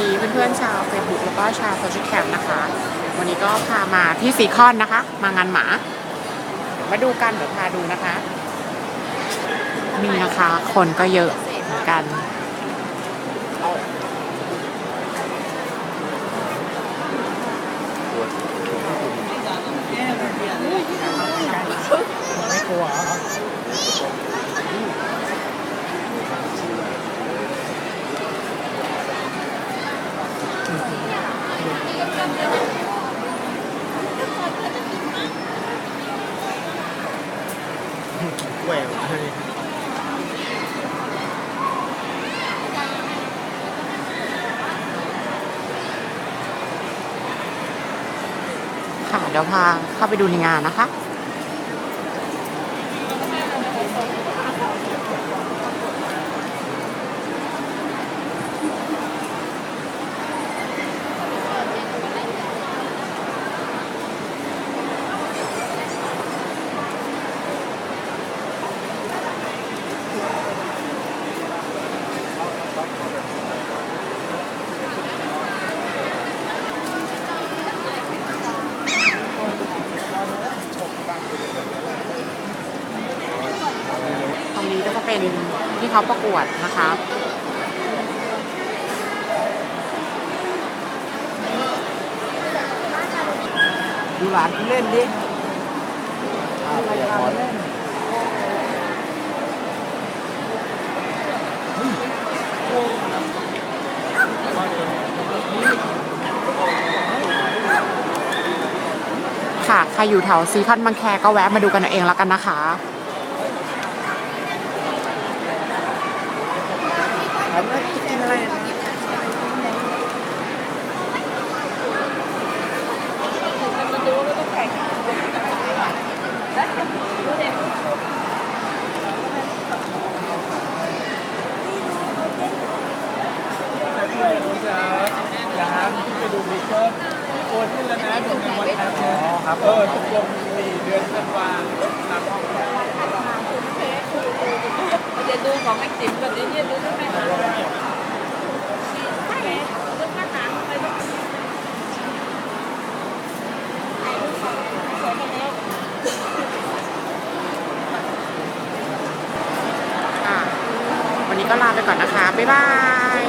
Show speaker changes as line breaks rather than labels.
ดีเพื่อนๆชาวเฟซบุ๊กแล้วก็ชาวโซเชียลแคมนะคะ วันนี้ก็พามาที่ซีคอนนะคะ มางานหมา มาดูกันเดี๋ยวพาดูนะคะ มีนะคะ คนก็เยอะเหมือนกัน
แหววให้
ค่ะเดี๋ยวพาเข้าไปดูในงานนะคะ เป็นที่เขาประกวดนะคะ
ดูหลานเล่นดิอ่าเปียกหมด
ค่ะ ใครอยู่แถวซีคอนบางแคก็แวะมาดูกันเอาเองแล้วกันนะคะา
มว่ากินอะไรนะ
อย่าหาไปดูบิ๊กเกอร์โอนขึ้นแล้วนะถึงวันนั้น
อ๋อครับ
เออตกลงสี่เดือนธันวาตามห้อง
เดี๋ยวดูของแม่ติ๋มกันดิเนี่ยดูได้ไหม
คะวันนี้ก็ลาไปก่อนนะคะ บ๊ายบาย